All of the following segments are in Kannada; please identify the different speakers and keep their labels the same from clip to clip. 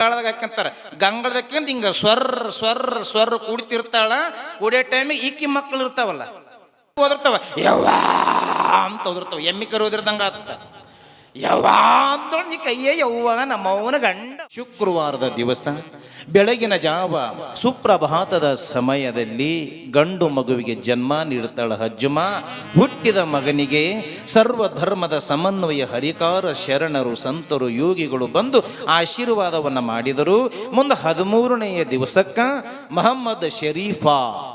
Speaker 1: ಗಾಳದಾಗ ಹಾಕಂತಾರ ಗಂಗಳದಕ್ಕಿಂತ ಹಿಂಗ ಸ್ವರ್ ಸ್ವರ್ ಸ್ವರ್ ಕುಡಿತಿರ್ತಾಳ ಕುಡಿಯೋ ಟೈಮಿಗೆ ಈಕಿ ಮಕ್ಳು ಇರ್ತಾವಲ್ಲ ಓದಿರ್ತಾವ ಯವ್ವಾ ಅಂತ ಓದಿರ್ತಾವ ಎಮ್ಮಿ ಕರು ಓದಿರ್ದಂಗ ಆತ ಅಂತೇಳಿ ನೀ ಕೈಯೇ ಯವ್ವ ನಮ್ಮವನ ಗಂಡ. ಶುಕ್ರವಾರದ ದಿವಸ, ಬೆಳಗಿನ ಜಾವ, ಸುಪ್ರಭಾತದ ಸಮಯದಲ್ಲಿ ಗಂಡು ಮಗುವಿಗೆ ಜನ್ಮ ನೀಡುತ್ತಾಳ ಹಜ್ಜುಮ ಹುಟ್ಟಿದ ಮಗನಿಗೆ ಸರ್ವ ಧರ್ಮದ ಸಮನ್ವಯ, ಹರಿಕಾರ, ಶರಣರು, ಸಂತರು, ಯೋಗಿಗಳು ಬಂದು ಆಶೀರ್ವಾದವನ್ನು ಮಾಡಿದರು. ಮುಂದೆ ಹದಿಮೂರನೆಯ ದಿವಸಕ್ಕ ಮಹಮ್ಮದ್ ಶರೀಫಾ.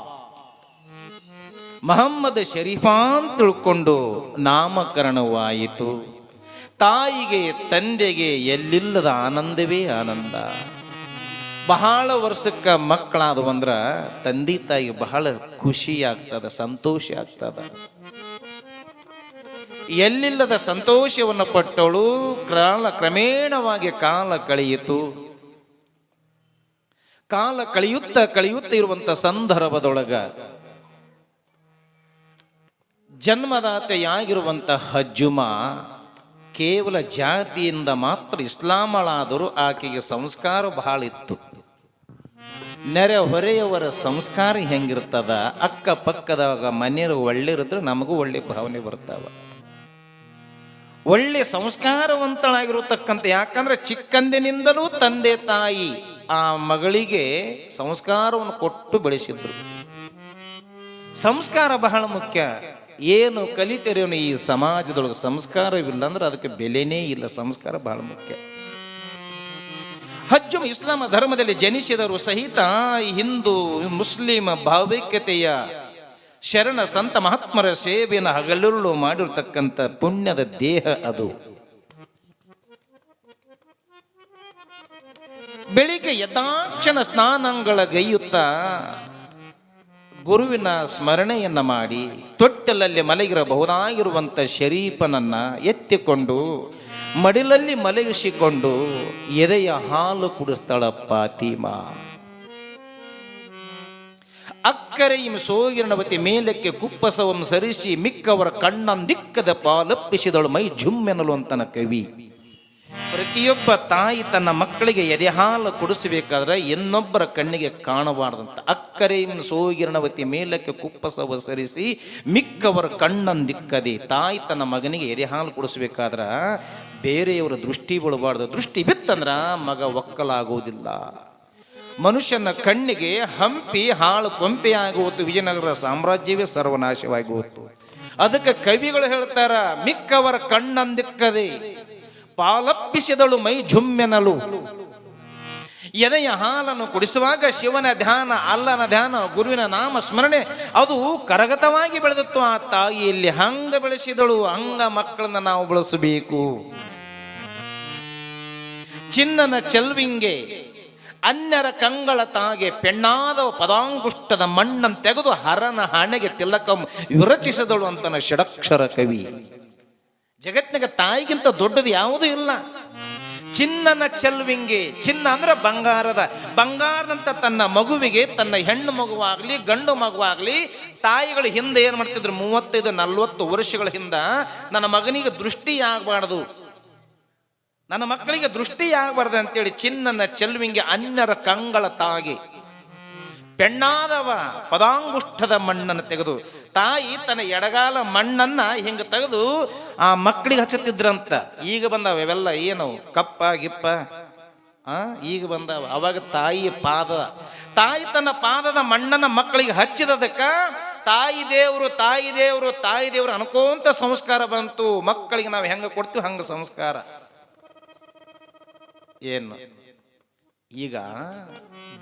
Speaker 1: ಮಹಮ್ಮದ್ ಶರೀಫಾ ಅಂತ ತಿಳ್ಕೊಂಡು ನಾಮಕರಣವಾಯಿತು. ತಾಯಿಗೆ, ತಂದೆಗೆ ಎಲ್ಲಿಲ್ಲದ ಆನಂದವೇ ಆನಂದ. ಬಹಳ ವರ್ಷಕ್ಕೆ ಮಕ್ಕಳಾದವು ಅಂದ್ರೆ ತಂದೆ ತಾಯಿ ಬಹಳ ಖುಷಿ ಆಗ್ತದ, ಸಂತೋಷ ಆಗ್ತದ. ಎಲ್ಲಿಲ್ಲದ ಸಂತೋಷವನ್ನು ಪಟ್ಟವಳು ಕಾಲ ಕ್ರಮೇಣವಾಗಿ ಕಾಲ ಕಳೆಯಿತು. ಕಾಲ ಕಳೆಯುತ್ತಾ ಕಳೆಯುತ್ತ ಇರುವಂತ ಸಂದರ್ಭದೊಳಗ ಜನ್ಮದಾತೆಯಾಗಿರುವಂಥ ಹಜ್ಜುಮ ಕೇವಲ ಜಾತಿಯಿಂದ ಮಾತ್ರ ಇಸ್ಲಾಮಳಾದರೂ ಆಕೆಗೆ ಸಂಸ್ಕಾರ ಬಹಳ ಇತ್ತು ನೆರೆ ಹೊರೆಯವರ ಸಂಸ್ಕಾರ ಹೆಂಗಿರ್ತದ? ಅಕ್ಕ ಪಕ್ಕದಾಗ ಮನೆಯವರು ಒಳ್ಳೆ ಇರಿದ್ರೆ ನಮಗೂ ಒಳ್ಳೆ ಭಾವನೆ ಬರ್ತಾವ. ಒಳ್ಳೆ ಸಂಸ್ಕಾರವಂತಳಾಗಿರತಕ್ಕಂಥ ಯಾಕಂದ್ರೆ ಚಿಕ್ಕಂದಿನಿಂದಲೂ ತಂದೆ ತಾಯಿ ಆ ಮಗಳಿಗೆ ಸಂಸ್ಕಾರವನ್ನು ಕೊಟ್ಟು ಬೆಳೆಸಿದ್ರು. ಸಂಸ್ಕಾರ ಬಹಳ ಮುಖ್ಯ. ಏನು ಕಲಿತಿರೋನು ಈ ಸಮಾಜದೊಳಗೆ ಸಂಸ್ಕಾರವಿಲ್ಲ ಅಂದ್ರೆ ಅದಕ್ಕೆ ಬೆಲೆನೇ ಇಲ್ಲ. ಸಂಸ್ಕಾರ ಬಹಳ ಮುಖ್ಯ. ಹಜ್ಜು ಇಸ್ಲಾಮ ಧರ್ಮದಲ್ಲಿ ಜನಿಸಿದವರು ಸಹಿತ ಹಿಂದೂ ಮುಸ್ಲಿಂ ಭಾವೈಕ್ಯತೆಯ ಶರಣ ಸಂತ ಮಹಾತ್ಮರ ಸೇವೆಯನ್ನು ಹಗಲುರುಳು ಮಾಡಿರ್ತಕ್ಕಂಥ ಪುಣ್ಯದ ದೇಹ ಅದು. ಬೆಳಿಗ್ಗೆ ಯಥಾಕ್ಷಣ ಸ್ನಾನಗಳ ಗೈಯುತ್ತಾ ಗುರುವಿನ ಸ್ಮರಣೆಯನ್ನು ಮಾಡಿ ತೊಟ್ಟಲಲ್ಲಿ ಮಲಗಿರಬಹುದಾಗಿರುವಂಥ ಶರೀಫನನ್ನ ಎತ್ತಿಕೊಂಡು ಮಡಿಲಲ್ಲಿ ಮಲಗಿಸಿಕೊಂಡು ಎದೆಯ ಹಾಲು ಕುಡಿಸ್ತಾಳ ಪಾತಿಮಾ ಅಕ್ಕರೆಯ ಸೋಗಿರಣವತಿ ಮೇಲಕ್ಕೆ ಕುಪ್ಪಸವನ್ನು ಸರಿಸಿ ಮಿಕ್ಕವರ ಕಣ್ಣಂದಿಕ್ಕದ ಪಾಲಪ್ಪಿಸಿದಳು ಮೈ ಜುಮ್ಮೆನಲು ಅಂತನ ಕವಿ. ಪ್ರತಿಯೊಬ್ಬ ತಾಯಿ ತನ್ನ ಮಕ್ಕಳಿಗೆ ಎದೆ ಹಾಲು ಕುಡಿಸಬೇಕಾದ್ರೆ ಇನ್ನೊಬ್ಬರ ಕಣ್ಣಿಗೆ ಕಾಣಬಾರ್ದಂತ ಅಕ್ಕರೆയും ಸೋಗಿರಣವತಿ ಮೇಲಕ್ಕೆ ಕುಪ್ಪಸವ ಸರಿಸಿ ಮಿಕ್ಕವರ ಕಣ್ಣಂದಿಕ್ಕದೆ ತಾಯಿ ತನ್ನ ಮಗನಿಗೆ ಎದೆ ಹಾಲು ಕೊಡಿಸ್ಬೇಕಾದ್ರ ಬೇರೆಯವರ ದೃಷ್ಟಿ ಬೀಳಬಾರ್ದು. ದೃಷ್ಟಿ ಬಿತ್ತಂದ್ರ ಮಗ ಒಕ್ಕಲಾಗುವುದಿಲ್ಲ. ಮನುಷ್ಯನ ಕಣ್ಣಿಗೆ ಹಂಪಿ ಹಾಳು ಕೊಂಪೆ ಆಗುವುದು ವಿಜಯನಗರ ಸಾಮ್ರಾಜ್ಯವೇ ಸರ್ವನಾಶವಾಗುವುದು ಅದಕ್ಕೆ ಕವಿಗಳು ಹೇಳ್ತಾರ, ಮಿಕ್ಕವರ ಕಣ್ಣಂದಿಕ್ಕದೆ ಪಾಲಪ್ಪಿಸಿದಳು ಮೈ ಜುಮ್ಮೆನಲು. ಎದೆಯ ಹಾಲನ್ನು ಕುಡಿಸುವಾಗ ಶಿವನ ಧ್ಯಾನ, ಅಲ್ಲನ ಧ್ಯಾನ, ಗುರುವಿನ ನಾಮ ಸ್ಮರಣೆ, ಅದು ಕರಗತವಾಗಿ ಬೆಳೆದಿತ್ತು. ಆ ತಾಯಿಯಲ್ಲಿ ಹಂಗ ಬೆಳೆಸಿದಳು, ಹಂಗ ಮಕ್ಕಳನ್ನ ನಾವು ಬಳಸಬೇಕು. ಚಿನ್ನನ ಚೆಲ್ವಿಂಗೆ, ಅನ್ಯರ ಕಂಗಳ ತಾಗೆ, ಪೆಣ್ಣಾದ ಪದಾಂಗುಷ್ಟದ ಮಣ್ಣನ್ನು ತೆಗೆದು ಹರನ ಹಣೆಗೆ ತಿಲಕ ವಿರಚಿಸಿದಳು ಅಂತನ ಷಡಕ್ಷರ ಕವಿ. ಜಗತ್ತಿನಾಗ ತಾಯಿಗಿಂತ ದೊಡ್ಡದು ಯಾವುದೂ ಇಲ್ಲ. ಚಿನ್ನನ ಚೆಲ್ವಿಂಗೆ, ಚಿನ್ನ ಅಂದ್ರೆ ಬಂಗಾರದ, ಬಂಗಾರದಂತ ತನ್ನ ಮಗುವಿಗೆ, ತನ್ನ ಹೆಣ್ಣು ಮಗುವಾಗ್ಲಿ, ಗಂಡು ಮಗುವಾಗ್ಲಿ, ತಾಯಿಗಳು ಹಿಂದೆ ಏನು ಮಾಡ್ತಿದ್ರು? ಮೂವತ್ತೈದು, ನಲ್ವತ್ತು ವರ್ಷಗಳ ಹಿಂದ ನನ್ನ ಮಗನಿಗೆ ದೃಷ್ಟಿ ಆಗಬಾರ್ದು. ನನ್ನ ಮಕ್ಕಳಿಗೆ ದೃಷ್ಟಿ ಆಗಬಾರ್ದು ಅಂತೇಳಿ ಚಿನ್ನನ ಚೆಲ್ವಿಂಗೆ ಅನ್ಯರ ಕಂಗಳ ತಾಗಿ ಪೆಣ್ಣಾದವ ಪದಾಂಗುಷ್ಠದ ಮಣ್ಣನ್ನು ತೆಗೆದು, ತಾಯಿ ತನ್ನ ಎಡಗಾಲ ಮಣ್ಣನ್ನ ಹಿಂಗೆ ತೆಗೆದು ಆ ಮಕ್ಕಳಿಗೆ ಹಚ್ಚುತ್ತಿದ್ರಂತ. ಈಗ ಬಂದಾವ, ಇವೆಲ್ಲ ಏನು ಕಪ್ಪ, ಗಿಪ್ಪ, ಆ? ಈಗ ಬಂದಾವ. ಅವಾಗ ತಾಯಿ ಪಾದ. ತಾಯಿ ತನ್ನ ಪಾದದ ಮಣ್ಣನ್ನು ಮಕ್ಕಳಿಗೆ ಹಚ್ಚಿದದಕ್ಕ ತಾಯಿ ದೇವರು ತಾಯಿ ದೇವರು ತಾಯಿ ದೇವರು ಅನ್ಕೋಂತ ಸಂಸ್ಕಾರ ಬಂತು. ಮಕ್ಕಳಿಗೆ ನಾವು ಹೆಂಗೆ ಕೊಡ್ತೀವಿ ಹಂಗೆ ಸಂಸ್ಕಾರ. ಏನು? ಈಗ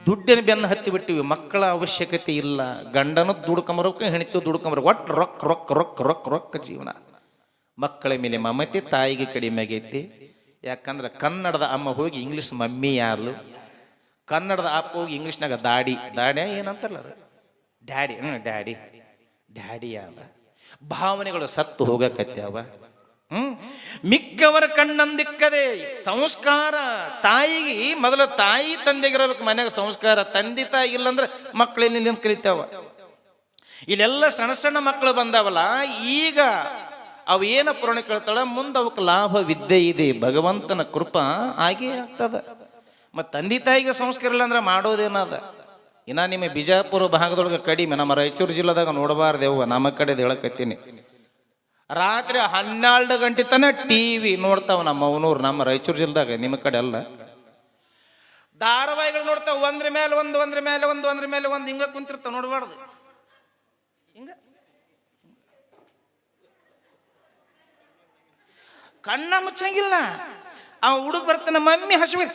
Speaker 1: ದುಡ್ಡಿನ ಬೆನ್ನು ಹತ್ತಿ ಬಿಟ್ಟಿವಿ, ಮಕ್ಕಳ ಅವಶ್ಯಕತೆ ಇಲ್ಲ. ಗಂಡನ ದುಡ್ಕೊಂಬರೋಕೆ ಹೆಣಿತು ದುಡ್ಕೊಂಬರ ಒಟ್ಟು ರೊಕ್ಕ ರೊಕ್ಕ ರೊಕ್ಕ ರೊಕ್ಕ ರೊಕ್ಕ ಜೀವನ. ಮಕ್ಕಳ ಮೇಲೆ ಮಮತೆ, ತಾಯಿಗೆ ಕಡಿಮೆ ಆಗೈತಿ. ಯಾಕಂದ್ರೆ ಕನ್ನಡದ ಅಮ್ಮ ಹೋಗಿ ಇಂಗ್ಲೀಷ್ ಮಮ್ಮಿ ಯಾರು ಕನ್ನಡದ ಅಪ್ಪ ಹೋಗಿ ಇಂಗ್ಲೀಷ್ನಾಗ ದಾಡಿ. ದಾಡಿ ಏನಂತಲ್ಲ ಅದು? ಡ್ಯಾಡಿ ಹ್ಞೂ ಡ್ಯಾಡಿ. ಡ್ಯಾಡಿ ಯಾರ ಭಾವನೆಗಳು ಸತ್ತು ಹೋಗಕತ್ಯಾವ. ಹ್ಮ್? ಮಿಕ್ಕವರ ಕಣ್ಣಂದಿಕ್ಕದೆ ಸಂಸ್ಕಾರ ತಾಯಿಗೆ, ಮೊದಲು ತಾಯಿ ತಂದೆಗಿರಬೇಕು, ಮನ್ಯಾಗ ಸಂಸ್ಕಾರ ತಂದೆ ತಾಯಿ ಇಲ್ಲಂದ್ರೆ ಮಕ್ಕಳೇನು ನಿಂತು ಕಲಿತಾವ? ಇಲ್ಲೆಲ್ಲ ಸಣ್ಣ ಸಣ್ಣ ಮಕ್ಕಳು ಬಂದಾವಲ್ಲ, ಈಗ ಅವು ಏನ ಪುರಾಣ ಕೇಳ್ತಾಳ? ಮುಂದೆ ಅವಕ್ಕೆ ಲಾಭ ವಿದ್ಯೆ ಇದೆ, ಭಗವಂತನ ಕೃಪಾ ಆಗೇ ಆಗ್ತದ. ಮತ್ತು ತಂದೆ ತಾಯಿಗೆ ಸಂಸ್ಕಾರ ಇಲ್ಲ ಅಂದ್ರೆ ಮಾಡೋದೇನದ? ಇನ್ನ ನಿಮ್ಮ ಬಿಜಾಪುರ ಭಾಗದೊಳಗೆ ಕಡಿಮೆ, ನಮ್ಮ ರಾಯಚೂರು ಜಿಲ್ಲೆದಾಗ ನೋಡಬಾರ್ದೇವ ನಮ್ಮ ಕಡೆದು ಹೇಳಕತ್ತೀನಿ. ರಾತ್ರಿ ಹನ್ನೆರಡು ಗಂಟೆ ತನಕ ಟಿ ವಿ ನೋಡ್ತಾವ ನಮ್ಮ ಅವನೂರು ನಮ್ಮ ರಾಯಚೂರು ಜಿಲ್ದಾಗ ನಿಮ್ಮ ಕಡೆ ಅಲ್ಲ. ಧಾರಾವಾಹಿಗಳು ನೋಡ್ತಾವ, ಒಂದ್ರ ಮೇಲೆ ಒಂದು, ಒಂದ್ರ ಮೇಲೆ ಒಂದು, ಒಂದ್ರ ಮೇಲೆ ಒಂದು, ಹಿಂಗ ಕುಂತಿರ್ತಾವ, ನೋಡಬಾರ್ದು. ಹಿಂಗ? ಕಣ್ಣ ಮುಚ್ಚಂಗಿಲ್ಲ. ಆ ಹುಡುಗ ಬರ್ತಾನ, ಮಮ್ಮಿ, ಹಸುವೆ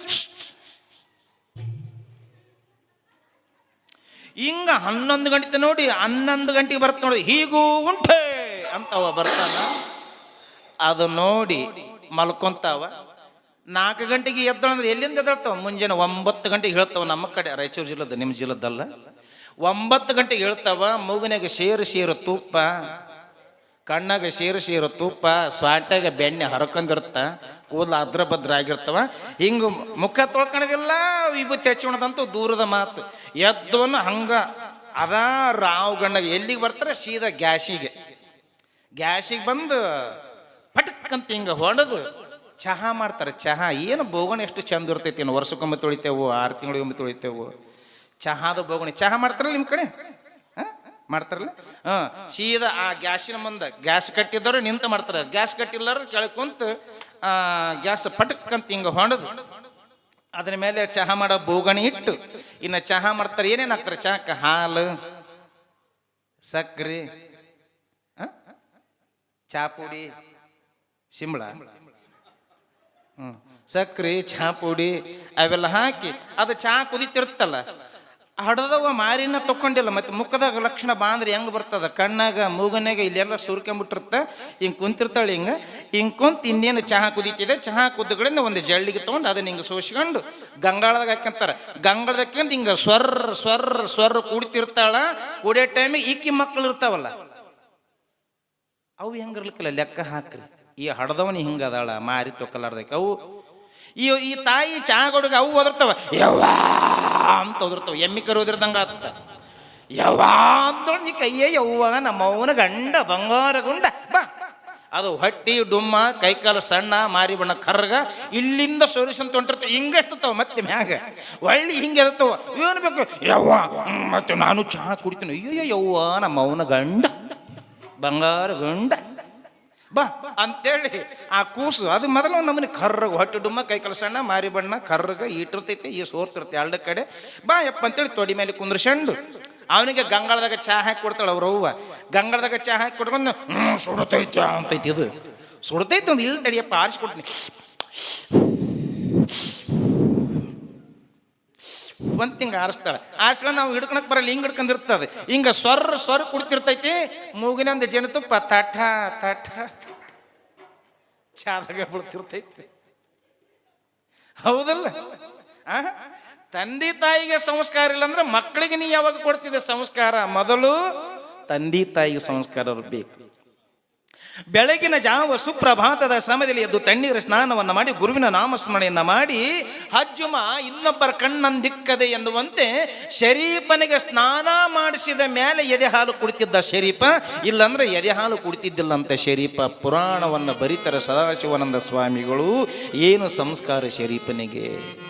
Speaker 1: ಹಿಂಗ ಹನ್ನೊಂದು ಗಂಟೆ ನೋಡಿ, ಹನ್ನೊಂದು ಗಂಟೆಗೆ ಬರ್ತ ನೋಡಿ, ಹೀಗೂ ಉಂಟೆ. ಅಂತವ ಬರ್ತಾನ? ಅದು ನೋಡಿ ಮಲ್ಕೊಂತಾವ. ನಾಲ್ಕು ಗಂಟೆಗೆ ಎದ್ದಳಂದ್ರೆ ಎಲ್ಲಿಂದ ಎದ್ದಳ್ತಾವ? ಮುಂಜಾನೆ ಒಂಬತ್ತು ಗಂಟೆಗೆ ಹೇಳ್ತಾವ ನಮ್ಮ ಕಡೆ, ರಾಯಚೂರು ಜಿಲ್ಲದ, ನಿಮ್ಮ ಜಿಲ್ಲದಲ್ಲ. ಒಂಬತ್ತು ಗಂಟೆಗೆ ಹೇಳ್ತಾವ, ಮೂಗನಾಗ ಸೇರು ಸೇರು ತುಪ್ಪ ಕಣ್ಣಾಗ ಸೇರು ಸೇರು ತುಪ್ಪ ಸ್ವಾಟ್ಯಾಗ ಬೆಣ್ಣೆ ಹರ್ಕೊಂಡಿರ್ತ. ಕೂದಲು ಅದ್ರ ಭದ್ರ ಆಗಿರ್ತಾವ. ಹಿಂಗೆ ಮುಖ ತೊಳ್ಕೊಳೋದಿಲ್ಲ ವಿಭೂತಿ ಹಚ್ಕೊಳದಂತೂ ದೂರದ ಮಾತು. ಎದ್ದವನು ಹಂಗ. ಅದಾ ರಾವ್ ಗಣ್ಣಗೆ ಎಲ್ಲಿಗೆ ಬರ್ತಾರೆ? ಸೀದಾ ಗ್ಯಾಸಿಗೆ. ಗ್ಯಾಸಿಗೆ ಬಂದು ಪಟಕ್ಕಂತ ಹಿಂಗೆ ಹೊಡೆದು ಚಹಾ ಮಾಡ್ತಾರೆ. ಚಹಾ ಏನು ಬೋಗಣಿ ಎಷ್ಟು ಚಂದ ಇರ್ತೈತಿ ಏನು? ವರ್ಷಕ್ಕೊಮ್ಮೆ ತೊಳಿತೇವು, ಆರು ತಿಂಗಳಿಗೊಮ್ಮೆ ತೊಳಿತೇವು. ಚಹಾದ ಬೋಗಣಿ. ಚಹಾ ಮಾಡ್ತಾರಲ್ಲ ನಿಮ್ಮ ಕಡೆ? ಹಾಂ? ಮಾಡ್ತಾರಲ್ಲ? ಹಾಂ. ಸೀದಾ ಆ ಗ್ಯಾಸಿನ ಮುಂದೆ ಗ್ಯಾಸ್ ಕಟ್ಟಿದ್ದವ್ರು ನಿಂತು ಮಾಡ್ತಾರೆ. ಗ್ಯಾಸ್ ಕಟ್ಟಿಲ್ಲಾರ ಕೆಳಕುಂತ ಗ್ಯಾಸ್ ಪಟಕ್ಕಂತ ಹಿಂಗೆ ಹೊಡೆದು ಅದ್ರ ಮೇಲೆ ಚಹಾ ಮಾಡೋ ಬೋಗಣಿ ಇಟ್ಟು ಇನ್ನು ಚಹಾ ಮಾಡ್ತಾರೆ. ಏನೇನು ಹಾಕ್ತಾರೆ? ಚಹಾಕ್ಕೆ ಹಾಲು ಸಕ್ರೆ ಆ? ಚಾ ಪುಡಿ ಶಿಂಬಳ ಹ್ಞೂ ಸಕ್ರೆ ಚಹಾ ಪುಡಿ ಅವೆಲ್ಲ ಹಾಕಿ ಅದು ಚಹಾ ಕುದಿತಿರುತ್ತಲ್ಲ ಹಡದವ ಮಾರಿನ ತಕೊಂಡಿಲ್ಲ ಮತ್ತೆ ಮುಖದಾಗ ಲಕ್ಷಣ ಬಾಂದ್ರೆ ಹೆಂಗೆ ಬರ್ತದ? ಕಣ್ಣಾಗ ಮೂಗನಾಗ ಇಲ್ಲೆಲ್ಲ ಸುರ್ಕೊಂಬಿಟ್ಟಿರುತ್ತೆ. ಹಿಂಗೆ ಕುಂತಿರ್ತಾಳೆ ಹಿಂಗೆ ಹಿಂಗೆ ಕುಂತ ಇನ್ನೇನು ಚಹಾ ಕುದಿತಿದೆ. ಚಹಾ ಕುದ್ದಗಳಿಂದ ಒಂದು ಜಳ್ಳಿಗೆ ತೊಗೊಂಡು ಅದನ್ನ ಹಿಂಗೆ ಸೋಸ್ಕೊಂಡು ಗಂಗಾಳದಾಗ ಹಾಕ್ಯಂತಾರೆ. ಗಂಗಾಳದಕ್ಕಿಂತ ಹಿಂಗೆ ಸ್ವರ್ ಸ್ವರ್ ಸ್ವರ್ ಕುಡಿತಿರ್ತಾಳ. ಕುಡಿಯೋ ಟೈಮಿಗೆ ಈಕಿ ಮಕ್ಕಳು ಇರ್ತಾವಲ್ಲ. ಅವು ಹೆಂಗಿರ್ಲಿಕ್ಕಿಲ್ಲ? ಲೆಕ್ಕ ಹಾಕ್ರಿ. ಈ ಹಡದವನಿ ಹಿಂಗದಾಳ ಮಾರಿ ತೊಕ್ಕಲಾರ್ದಕ್ಕೆ ಅವು ಈ ಈ ತಾಯಿ ಚಾಗೊಡಗೆ ಅವು ಒದರ್ತವ. ಯವ್ವ ಅಂತ ಒದರ್ತಾವ. ಎಮ್ಮಿ ಕರು ಒದಿರ್ದಂಗೆ ಆತ. ಯವ್ವ ಅಂತೇಳಿ ನೀ ಕೈಯೇ ಯವ್ವ, ನಮ್ಮ ಅವನ ಗಂಡ, ಬಂಗಾರ ಗುಂಡ. ಬಾ. ಅದು ಹೊಟ್ಟಿ, ಡುಮ್ಮ, ಕೈಕಾಲು ಸಣ್ಣ, ಮಾರಿ ಬಣ್ಣ ಕರ್ಗ ಇಲ್ಲಿಂದ ಸೋರಿಸಂತ ಹೊಂಟಿರ್ತಾವ ಹಿಂಗೆ ಎತ್ತವ ಮತ್ತೆ ಮ್ಯಾಗ. ಒಳ್ಳೆ ಹಿಂಗೆ ಎತ್ತವ ಏನು ಬೇಕು, ಯವ್ವ ಮತ್ತೆ ನಾನು ಚಹಾ ಕುಡಿತೀನಿ. ಅಯ್ಯೋ ಯವ್ವ, ನಮ್ಮ ಅವನ ಗಂಡ. ಬಂಗಾರ ಗಂಡ. ಬಾ, ಅಂತೇಳಿ ಆ ಕೂಸು, ಅದು ಮೊದಲು ಒಂದು ನಮ್ಮನೆ ಕರ್ರಗ ಹೊಟ್ಟೆ ಡುಮ್ಮ, ಕೈ ಕಲಸಣ್ಣ ಮಾರಿ ಬಣ್ಣ, ಕರ್ರಗ ಇಟ್ಟಿರ್ತೈತೆ, ಈ ಸೋರ್ತಿರ್ತೈತೆ ಎರಡು ಕಡೆ. ಬಾ, ಯಪ್ಪ ಅಂತೇಳಿ ತೊಡಿ ಮೇಲೆ ಕುಂದ್ರಸಂಡು ಅವನಿಗೆ ಗಂಗಾಳದಾಗ ಚಹಾ ಹಾಕಿ ಕೊಡ್ತಾಳೆ ಅವ್ರ ಅವ್ವ. ಗಂಗಾಳದಾಗ ಚಹಾ ಹಾಕಿ ಕೊಟ್ಕೊಂಡು ಸುಡತೈತೆ ಅಂತೈತಿ ಇದು ಸುಡತೈತೆ ಒಂದು ಇಲ್ಲಿ ತಡಿಯಪ್ಪ ಆರಿಸ್ಕೊಡ್ತೀನಿ. ಒಂದ್ ಹಿಂಗೆ ಆರಿಸ್ತಾಳೆ. ಆರಿಸ್ಕೊಂಡು ನಾವು ಹಿಡ್ಕೊಳಕ್ ಬರಲ್ಲ, ಹಿಂಗ್ ಹಿಡ್ಕೊಂಡಿರ್ತದೆ ಹಿಂಗೆ ಸ್ವರ್ ಸ್ವರ್ ಕುಡ್ತಿರ್ತೈತಿ, ಮೂಗಿನಂದು ಜೇನುತುಪ್ಪ ತಠ ತಠ. ಚಾದಾಗ ಬಿಡ್ತಿರ್ತೈತಿ. ಹೌದಲ್ಲ? ತಂದೆ ತಾಯಿಗೆ ಸಂಸ್ಕಾರ ಇಲ್ಲ ಅಂದ್ರೆ ಮಕ್ಕಳಿಗೆ ನೀ ಯಾವಾಗ ಕೊಡ್ತಿದ್ದೆ ಸಂಸ್ಕಾರ? ಮೊದಲು ತಂದೆ ತಾಯಿಗೆ ಸಂಸ್ಕಾರ ಇರಬೇಕು. ಬೆಳಗಿನ ಜಾವ ಸುಪ್ರಭಾತದ ಸಮಯದಲ್ಲಿ ಎದ್ದು ತಣ್ಣೀರ ಸ್ನಾನವನ್ನು ಮಾಡಿ ಗುರುವಿನ ನಾಮಸ್ಮರಣೆಯನ್ನು ಮಾಡಿ ಹಜ್ಜುಮ ಇನ್ನೊಬ್ಬರ ಕಣ್ಣಂದಿಕ್ಕದೆ ಎನ್ನುವಂತೆ ಶರೀಫನಿಗೆ ಸ್ನಾನ ಮಾಡಿಸಿದ ಮೇಲೆ ಎದೆ ಹಾಲು ಕುಡಿತಿದ್ದ ಶರೀಫ, ಇಲ್ಲಂದ್ರೆ ಎದೆ ಹಾಲು ಕುಡಿತಿದ್ದಿಲ್ಲಂತೆ ಶರೀಫ. ಪುರಾಣವನ್ನು ಬರಿತಾರೆ ಸದಾಶಿವಾನಂದ ಸ್ವಾಮಿಗಳು, ಏನು ಸಂಸ್ಕಾರ ಶರೀಫನಿಗೆ?